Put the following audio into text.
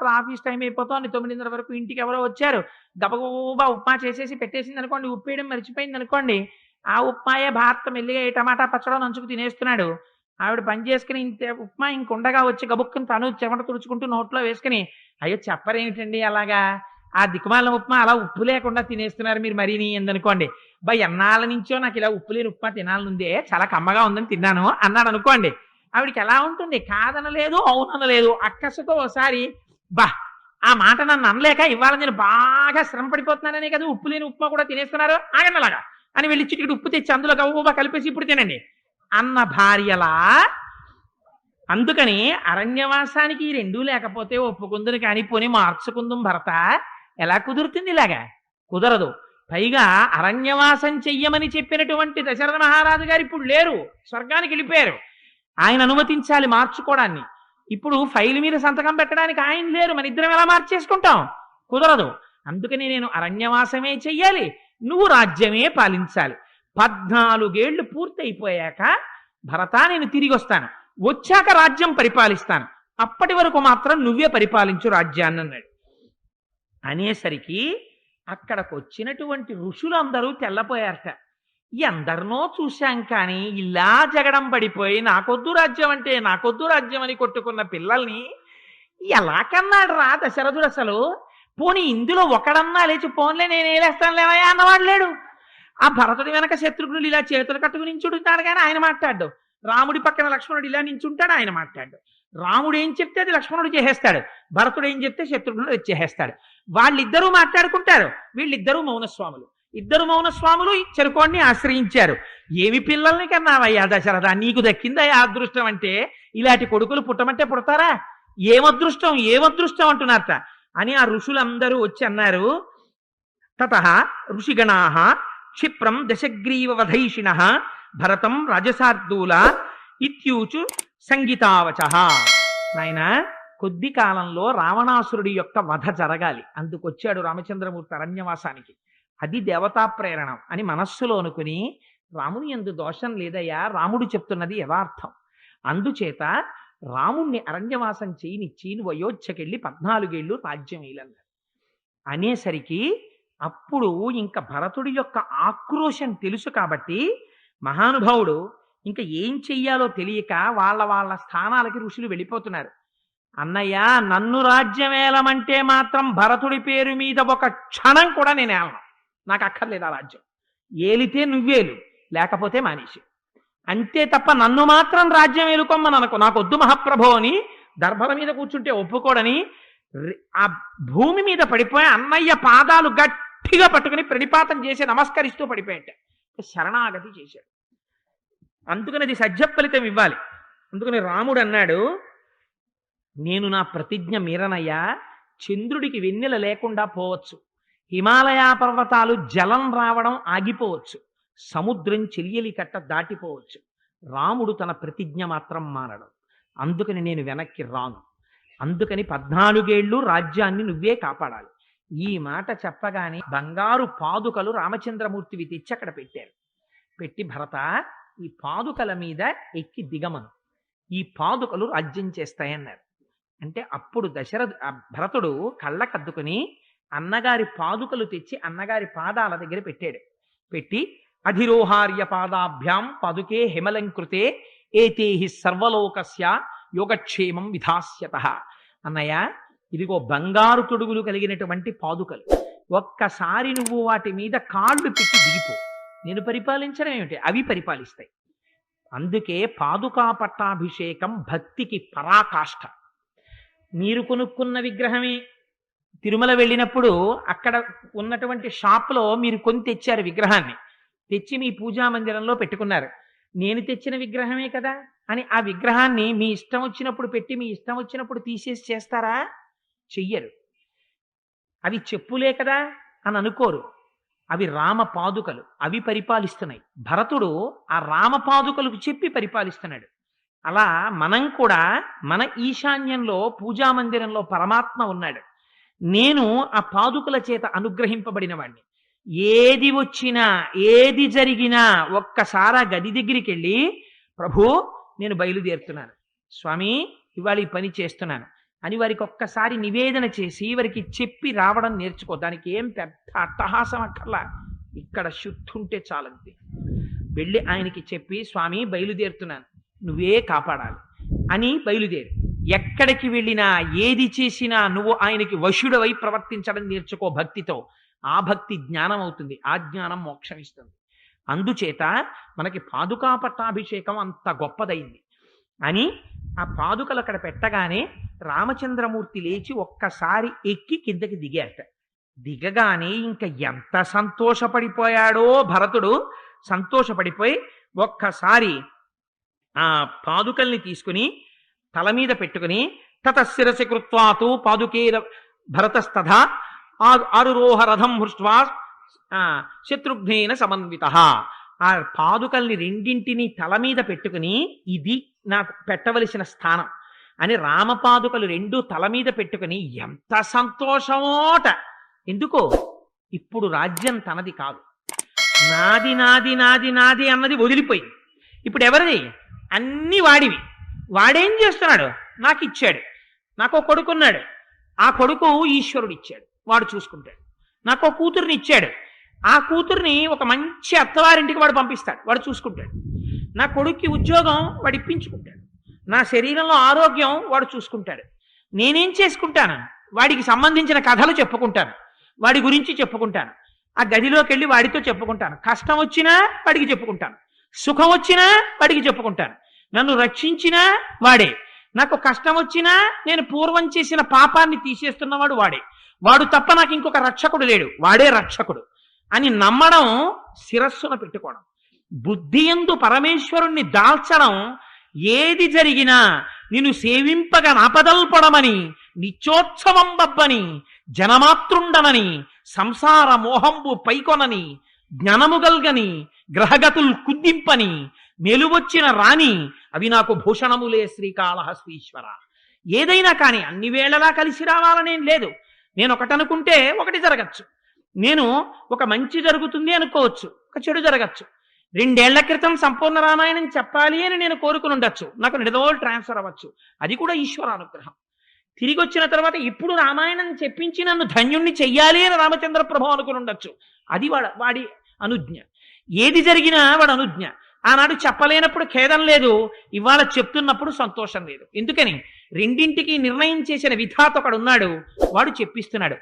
అవతల office time అయిపోతుంది తొమ్మిదిన్నర వరకు ఇంటికి ఎవరో వచ్చారు. గబగబా ఉప్మా చేసేసి పెట్టేసింది అనుకోండి. ఉప్పేయడం మర్చిపోయింది అనుకోండి. ఆ ఉప్మాయే భారత మెల్లిగా ఈ టమాటా పచ్చడం నంచుకు తినేస్తున్నాడు. ఆవిడ పని చేసుకుని ఇంత ఉప్మా ఇంకుండగా వచ్చి గబుక్కుని తను చెమట తుడుచుకుంటూ నోట్లో వేసుకుని అయ్యో చెప్పరేమిటండి అలాగా? ఆ దిక్కుమాల ఉప్మా అలా ఉప్పు లేకుండా తినేస్తున్నారు మీరు మరీని ఎందుకనుకోండి బా ఎన్నాళ్ళ నుంచో నాకు ఇలా ఉప్పు లేని ఉప్మా తినాలనుందే. చాలా కమ్మగా ఉందని తిన్నాను అన్నాడు అనుకోండి. ఆవిడకి ఎలా ఉంటుంది? కాదనలేదు అవుననలేదు. అక్కసతో ఒకసారి బా ఆ మాట నన్ను అనలేక ఇవాళ నేను బాగా శ్రమ పడిపోతున్నాననే కదా ఉప్పు లేని ఉప్మా కూడా తినేస్తున్నారు ఆగండి అలాగా. అని వెళ్ళి చిటికి ఉప్పు తెచ్చి అందులో గవ్వబా కలిపేసి ఇప్పుడు తినండి. అన్న భార్యలా అందుకని అరణ్యవాసానికి ఈ రెండూ లేకపోతే ఒప్పుకుందును కానీ పోనీ మార్చుకుందాం భర్త ఎలా కుదురుతుంది ఇలాగా? కుదరదు. పైగా అరణ్యవాసం చెయ్యమని చెప్పినటువంటి దశరథ మహారాజు గారు ఇప్పుడు లేరు స్వర్గానికి వెళ్ళిపోయారు. ఆయన అనుమతించాలి మార్చుకోవడాన్ని. ఇప్పుడు ఫైల్ మీద సంతకం పెట్టడానికి ఆయన లేరు. మన ఇద్దరం ఎలా మార్చేసుకుంటాం? కుదరదు. అందుకని నేను అరణ్యవాసమే చెయ్యాలి. నువ్వు రాజ్యమే పాలించాలి. పద్నాలుగేళ్ళు పూర్తయిపోయాక భరత నేను తిరిగి వస్తాను వచ్చాక రాజ్యం పరిపాలిస్తాను. అప్పటి వరకు మాత్రం నువ్వే పరిపాలించు రాజ్యాన్ని అన్నాడు. అనేసరికి అక్కడికి వచ్చినటువంటి ఋషులందరూ తెల్లపోయారట. ఎందరినో చూశాం కానీ ఇలా జగడం పడిపోయి నాకొద్దు రాజ్యం అంటే నాకొద్దు రాజ్యం అని కొట్టుకున్న పిల్లల్ని ఎలా కన్నాడు రా దశరథుడు అసలు? పోనీ ఇందులో ఒకడన్నా లేచి పోన్లే నేను ఏలేస్తాను లేవయా అన్నవాడు లేడు. ఆ భరతుడి వెనక శత్రుఘ్నుడు ఇలా చేతులు కట్టుకుని నించుంటున్నాడు కానీ ఆయన మాట్లాడు. రాముడి పక్కన లక్ష్మణుడు ఇలా నించుంటాడు ఆయన మాట్లాడు. రాముడు ఏం చెప్తే అది లక్ష్మణుడు చేసేస్తాడు. భరతుడు ఏం చెప్తే శత్రుఘ్నుడు చేసేస్తాడు. వాళ్ళిద్దరూ మాట్లాడుకుంటారు. వీళ్ళిద్దరూ మౌనస్వాములు. ఇద్దరు మౌనస్వాములు ఈ చెరుకోడిని ఆశ్రయించారు. ఏమి పిల్లల్ని కన్నావయ్యా దశరథ? నీకు దక్కిందా అదృష్టం అంటే? ఇలాంటి కొడుకులు పుట్టమంటే పుడతారా? ఏమదృష్టం? ఏమదృష్టం అంటున్నారట. అని ఆ ఋషులందరూ వచ్చి అన్నారు తత ఋషిగణా క్షిప్రం దశగ్రీవ వధైషిణ భరతం రజసార్దూల ఇత్యూచు సంగీతావచ. నాయన కొద్ది కాలంలో రావణాసురుడి యొక్క వధ జరగాలి. అందుకొచ్చాడు రామచంద్రమూర్తి అరణ్యవాసానికి. అది దేవతా ప్రేరణం అని మనస్సులో అనుకుని రాముని ఎందు దోషం లేదయ్యా రాముడు చెప్తున్నది యథార్థం. అందుచేత రాముణ్ణి అరణ్యవాసం చేయనిచ్చి నువ్వు అయోధ్యకెళ్ళి పద్నాలుగేళ్ళు రాజ్యం వేయలన్నాడు అనేసరికి అప్పుడు ఇంకా భరతుడి యొక్క ఆక్రోశం తెలుసు కాబట్టి మహానుభావుడు ఇంకా ఏం చెయ్యాలో తెలియక వాళ్ళ వాళ్ళ స్థానాలకి ఋషులు వెళ్ళిపోతున్నారు. అన్నయ్య నన్ను రాజ్యం ఏలమంటే మాత్రం భరతుడి పేరు మీద ఒక క్షణం కూడా నేను ఏలను. నాకు అక్కర్లేదు ఆ రాజ్యం. ఏలితే నువ్వేలు లేకపోతే మానేసి. అంతే తప్ప నన్ను మాత్రం రాజ్యం ఏలుకోమ్మని అనుకో. నాకు వద్దు మహాప్రభో అని దర్భల మీద కూర్చుంటే ఒప్పుకోడని ఆ భూమి మీద పడిపోయి అన్నయ్య పాదాలు గట్టిగా పట్టుకుని ప్రణిపాతం చేసి నమస్కరిస్తూ పడిపోయాట. శరణాగతి చేశాడు. అందుకని అది సజ్జ ఫలితం ఇవ్వాలి. అందుకని రాముడు అన్నాడు నేను నా ప్రతిజ్ఞ మీరనయ్యా. చంద్రుడికి వెన్నెల లేకుండా పోవచ్చు. హిమాలయ పర్వతాలు జలం రావడం ఆగిపోవచ్చు. సముద్రం చెలియలి కట్ట దాటిపోవచ్చు. రాముడు తన ప్రతిజ్ఞ మాత్రం మానడం. అందుకని నేను వెనక్కి రాను. అందుకని పద్నాలుగేళ్ళు రాజ్యాన్ని నువ్వే కాపాడాలి. ఈ మాట చెప్పగానే బంగారు పాదుకలు రామచంద్రమూర్తివి తెచ్చి అక్కడ పెట్టారు. పెట్టి భరత ఈ పాదుకల మీద ఎక్కి దిగమను. ఈ పాదుకలు రాజ్యం చేస్తాయన్నారు. అంటే అప్పుడు దశరథ భరతుడు కళ్ళకద్దుకుని అన్నగారి పాదుకలు తెచ్చి అన్నగారి పాదాల దగ్గర పెట్టాడు. పెట్టి అధిరోహార్య పాదాభ్యాం పదుకే హిమలంకృతే ఏతేహి సర్వలోకస్య యోగక్షేమం విధాస్యత. అన్నయ్య ఇదిగో బంగారు తొడుగులు కలిగినటువంటి పాదుకలు. ఒక్కసారి నువ్వు వాటి మీద కాళ్ళు పెట్టి దిగిపో. నేను పరిపాలించడం ఏమిటి? అవి పరిపాలిస్తాయి. అందుకే పాదుకా పట్టాభిషేకం భక్తికి పరాకాష్ఠ మీరు కొనుక్కున్న విగ్రహమే. తిరుమల వెళ్ళినప్పుడు అక్కడ ఉన్నటువంటి షాప్లో మీరు కొని తెచ్చారు విగ్రహాన్ని. తెచ్చి మీ పూజా మందిరంలో పెట్టుకున్నారు. నేను తెచ్చిన విగ్రహమే కదా? అని ఆ విగ్రహాన్ని మీ ఇష్టం వచ్చినప్పుడు పెట్టి మీ ఇష్టం వచ్చినప్పుడు తీసేసి చేస్తారా? చెయ్యరు. అవి చెప్పులే కదా? అని అనుకోరు. అవి రామ పాదుకలు. అవి పరిపాలిస్తున్నాయి. భరతుడు ఆ రామ పాదుకలకు చెప్పి పరిపాలిస్తున్నాడు. అలా మనం కూడా మన ఈశాన్యంలో పూజా మందిరంలో పరమాత్మ ఉన్నాడు. నేను ఆ పాదుకల చేత అనుగ్రహింపబడిన వాడిని ఏది వచ్చినా ఏది జరిగినా ఒక్కసారా గది దగ్గరికి వెళ్ళి ప్రభు నేను బయలుదేరుతున్నాను. స్వామి ఇవాళ ఈ పని చేస్తున్నాను. అని వారికి ఒక్కసారి నివేదన చేసి వారికి చెప్పి రావడం నేర్చుకో. దానికి ఏం పెద్ద అట్టహాసం అక్కర్లా. ఇక్కడ శుద్ధి ఉంటే చాలంతే. వెళ్ళి ఆయనకి చెప్పి స్వామి బయలుదేరుతున్నాను. నువ్వే కాపాడాలి. అని బయలుదేరు. ఎక్కడికి వెళ్ళినా ఏది చేసినా నువ్వు ఆయనకి వశుడవై ప్రవర్తించడం నేర్చుకో భక్తితో. ఆ భక్తి జ్ఞానం అవుతుంది ఆ జ్ఞానం మోక్షం ఇస్తుంది అందుచేత మనకి పాదుకా పట్టాభిషేకం అంత గొప్పదైంది. అని ఆ పాదుకలు అక్కడ పెట్టగానే రామచంద్రమూర్తి లేచి ఒక్కసారి ఎక్కి కిందకి దిగాట దిగగానే ఇంకా ఎంత సంతోషపడిపోయాడో భరతుడు సంతోషపడిపోయి ఒక్కసారి ఆ పాదుకల్ని తీసుకుని తల మీద పెట్టుకుని తత శిరసి కృత్వాతు పాదుకే భరతస్తథ ఆరురోహ రథం హృష్వా శత్రుఘ్నేన సమన్విత. ఆ పాదుకల్ని రెండింటిని తల మీద పెట్టుకుని ఇది నాకు పెట్టవలసిన స్థానం. అని రామపాదుకలు రెండు తల మీద పెట్టుకుని ఎంత సంతోషమోట! ఎందుకో ఇప్పుడు రాజ్యం తనది కాదు. నాది నాది నాది నాది అన్నది వదిలిపోయింది. ఇప్పుడు ఎవరిది? అన్ని వాడివి. వాడేం చేస్తున్నాడు? నాకు ఇచ్చాడు నాకు ఒక కొడుకున్నాడు. ఆ కొడుకు ఈశ్వరుడు ఇచ్చాడు వాడు చూసుకుంటాడు. నాకు ఒక కూతుర్ని ఇచ్చాడు ఆ కూతుర్ని ఒక మంచి అత్తవారింటికి వాడు పంపిస్తాడు. వాడు చూసుకుంటాడు. నా కొడుక్కి ఉద్యోగం వాడు ఇప్పించుకుంటాడు నా శరీరంలో ఆరోగ్యం వాడు చూసుకుంటాడు. నేనేం చేసుకుంటాను? వాడికి సంబంధించిన కథలు చెప్పుకుంటాను. వాడి గురించి చెప్పుకుంటాను. ఆ గదిలోకి వెళ్ళి వాడితో చెప్పుకుంటాను. కష్టం వచ్చినా వాడికి చెప్పుకుంటాను. సుఖం వచ్చినా వాడికి చెప్పుకుంటాను. నన్ను రక్షించినా వాడే. నాకు కష్టం వచ్చినా నేను పూర్వం చేసిన పాపాన్ని తీసేస్తున్నవాడు వాడే. వాడు తప్ప నాకు ఇంకొక రక్షకుడు లేడు. వాడే రక్షకుడు. అని నమ్మడం శిరస్సున పెట్టుకోవడం. బుద్ధి ఎందు పరమేశ్వరుణ్ణి దాల్చడం ఏది జరిగినా నిన్ను సేవింపగా నాపదల్పడమని నిత్యోత్సవం బబ్బని జనమాతృండనని సంసార మోహంబు పైకొనని జ్ఞానము గల్గని గ్రహగతులు కుద్దింపని మెలువొచ్చిన రాణి అవి నాకు భూషణములే శ్రీకాళహస్తీశ్వర. ఏదైనా కానీ అన్ని వేళలా కలిసి రావాలనేం లేదు. నేను ఒకటి అనుకుంటే ఒకటి జరగచ్చు. నేను ఒక మంచి జరుగుతుంది అనుకోవచ్చు. ఒక చెడు జరగచ్చు. రెండేళ్ళ క్రితం సంపూర్ణ రామాయణం చెప్పాలి అని నేను కోరుకుని ఉండొచ్చు. నాకు నిడదోలు ట్రాన్స్ఫర్ అవ్వచ్చు. అది కూడా ఈశ్వర అనుగ్రహం తిరిగి వచ్చిన తర్వాత ఇప్పుడు రామాయణం చెప్పించి నన్ను ధన్యుణ్ణి చెయ్యాలి అని రామచంద్ర ప్రభు అనుకుని ఉండొచ్చు. అది వాడ వాడి అనుజ్ఞ. ఏది జరిగినా వాడు అనుజ్ఞ. ఆనాడు చెప్పలేనప్పుడు ఖేదం లేదు ఇవాళ చెప్తున్నప్పుడు సంతోషం లేదు. ఎందుకని? రెండింటికి నిర్ణయం చేసిన విధాత ఒకడు ఉన్నాడు వాడు చెప్పిస్తున్నాడు.